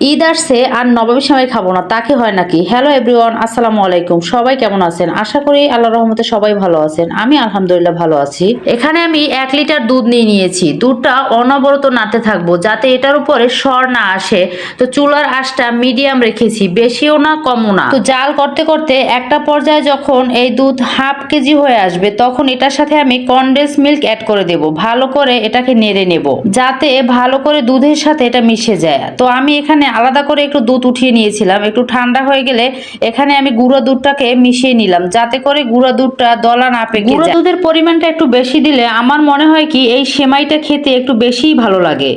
ঈদ আসছে আর নবমী সময় খাব না তাকে হয় নাকি? হ্যালো এভরিওয়ান আসসালামু আলাইকুম। সবাই কেমন আছেন? আশা করি আল্লাহ রহমতে সবাই ভালো আছেন। আমি আলহামদুলিল্লাহ ভালো আছি। এখানে আমি এক লিটার দুধ নিয়ে নিয়েছি। দুধটা অনবরত নাড়তে থাকব যাতে এটার উপরে সর না আসে। তো চুলার আঁচটা মিডিয়াম রেখেছি, বেশিও না, কমও না। তো জাল করতে করতে একটা পর্যায়ে যখন এই দুধ হাফ কেজি হয়ে আসবে, তখন এটার সাথে আমি কনডেন্স মিল্ক অ্যাড করে দেব। ভালো করে এটাকে নেড়ে নেব, যাতে ভালো করে দুধের সাথে এটা মিশে যায়। তো আমি এখানে আলাদা করে একটু দুধ উঠিয়ে নিয়েছিলাম। একটু ঠান্ডা হয়ে গেলে এখানে আমি গুঁড়ো দুধটাকে মিশিয়ে নিলাম। যাতে করে গুঁড়ো দুধটা দলা না পেকে গুঁড়ো দুধের পরিমাণটা একটু বেশি দিলে আমার মনে হয় কি এই সেমাইটা খেতে একটু বেশিই ভালো লাগে।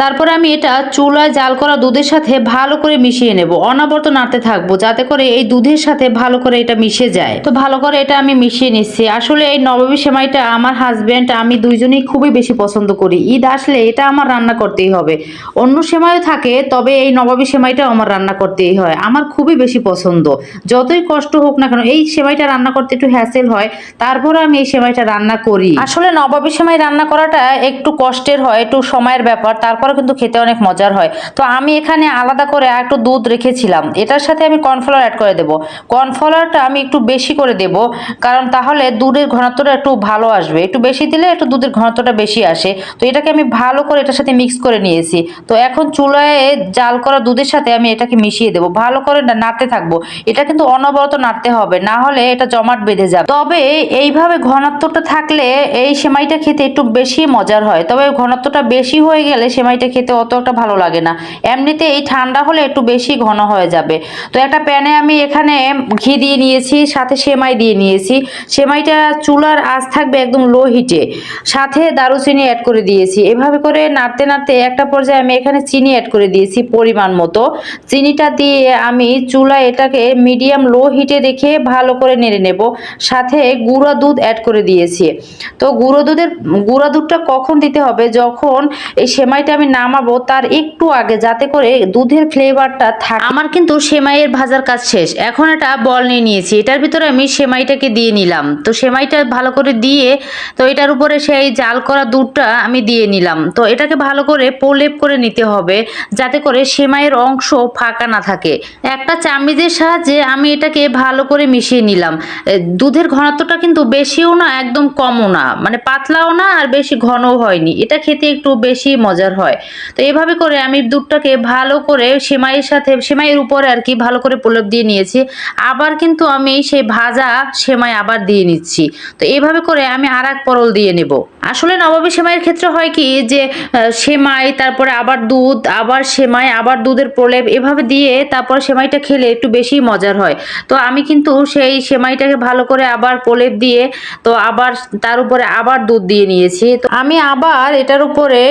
তারপরে আমি এটা চুলায় জাল করা দুধের সাথে ভালো করে মিশিয়ে নেব। অনবরত নাড়তে থাকব যাতে করে এই দুধের সাথে ভালো করে এটা মিশে যায়। তো ভালো করে এটা আমি মিশিয়ে নিচ্ছি। আসলে এই নবমী সেমাইটা আমার হাজব্যান্ড আমি দুইজনেই খুবই বেশি পছন্দ করি। ঈদ আসলে এটা আমার রান্না করতেই হবে। অন্য সেমাইও থাকে, তবে এই নবাবী সেমাইটাও আমার রান্না করতেই হয়। আমার খুবই বেশি পছন্দ। যতই কষ্ট হোক না কেন, এই সেমাইটা রান্না করতে একটু হ্যাসেল হয়। তারপরে আমি এই সেমাইটা রান্না করি। আসলে নবাবী সেমাই রান্না করাটা একটু কষ্টের হয়, একটু সময়ের ব্যাপার। তারপরে কিন্তু খেতে অনেক মজার হয়। তো আমি এখানে আলাদা করে একটু দুধ রেখেছিলাম। এটার সাথে আমি কর্নফ্লাওয়ার অ্যাড করে দেব। কর্নফ্লাওয়ারটা আমি একটু বেশি করে দেব, কারণ তাহলে দুধের ঘনত্বটা একটু ভালো আসবে। একটু বেশি দিলে একটু দুধের ঘনত্বটা বেশি আসে। তো এটাকে আমি ভালো করে এটার সাথে মিক্স করে নিয়েছি। তো এখন চুলায় জাল করা দুধের সাথে আমি এটাকে মিশিয়ে দেবো। ভালো করে নাড়তে থাকব। এটা কিন্তু অনবরত নাড়তে হবে, না হলে এটা জমাট বেঁধে যাবে। তবে এইভাবে ঘনত্বটা থাকলে এই সেমাইটা খেতে একটু বেশি মজার হয়। তবে ঘনত্বটা বেশি হয়ে গেলে সেমাইটা খেতে অতটা ভালো লাগে না। এমনিতে এই ঠান্ডা হলে একটু বেশি ঘন হয়ে যাবে। তো একটা প্যানে আমি এখানে ঘি দিয়ে নিয়েছি, সাথে সেমাই দিয়ে নিয়েছি। সেমাইটা চুলার আঁচ থাকবে একদম লো হিটে সাথে দারুচিনি অ্যাড করে দিয়েছি। এভাবে করে নাড়তে নাড়তে একটা পর্যায়ে আমি এখানে চিনি অ্যাড করে দিয়েছি পরিমাণ মতো। চিনিটা দিয়ে আমি চুলা এটাকে মিডিয়াম লো হিটে রেখে ভালো করে নেড়ে নেব। সাথে গুঁড়া দুধ অ্যাড করে দিয়েছি। তো গুঁড়ো দুধের, গুঁড়া দুধটা কখন দিতে হবে? যখন এই সেমাইটা আমি নামাবো তার একটু আগে, যাতে করে দুধের ফ্লেভারটা থাকে। আমার কিন্তু সেমাইয়ের ভাজার কাজ শেষ। এখন এটা বল নিয়ে নিয়েছি। এটার ভিতরে আমি সেমাইটাকে দিয়ে নিলাম। তো সেমাইটা ভালো করে দিয়ে, তো এটার উপরে সেই জাল করা দুধটা আমি দিয়ে নিলাম। তো এটাকে ভালো করে প্রলেপ করে নিতে হবে, যাতে করে সেমাইয়ের অংশ ফাঁকা না থাকে। একটা চামিজের সাহায্যে আমি এটাকে ভালো করে মিশিয়ে নিলাম। দুধের ঘনত্বটা কিন্তু বেশিও না, একদম কমও না। মানে পাতলাও না আর বেশি ঘনও হয়নি। এটা খেতে একটু বেশি মজার হয়। তো এভাবে করে আমি দুধটাকে ভালো করে সেমাইয়ের সাথে, সেমাইয়ের উপরে আর কি ভালো করে প্রলেপ দিয়ে নিয়েছি। আবার কিন্তু আমি সেই ভাজা সেমাই আবার দিয়ে নিচ্ছি। তো এভাবে করে আমি আর এক পরল দিয়ে নেব। আসলে নবাবী সেমাইয়ের ক্ষেত্রে হয় কি যে সেমাই, তারপরে আবার দুধ, আবার সেমাই, আবার দুধের প্রলেপ এভাবে দিয়ে তারপর সেমাইটা খেলে একটু বেশি মজার হয়। তো আমি কিন্তু সেই সেমাইটাকে ভালো করে আবার প্রলেপ দিয়ে, তো আবার তার উপরে আবার দুধ দিয়ে নিয়েছি। তো আমি আবার এটার উপরে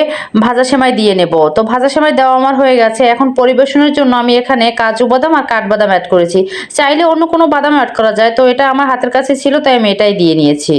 ভাজা সেমাই দিয়ে নেব। তো ভাজার সময় দেওয়া আমার হয়ে গেছে। এখন পরিবেশনের জন্য আমি এখানে কাজু বাদাম আর কাঠবাদাম অ্যাড করেছি। চাইলে অন্য কোনো বাদাম অ্যাড করা যায়, তো এটা আমার হাতের কাছে ছিল, তাই আমি এটাই দিয়ে নিয়েছি।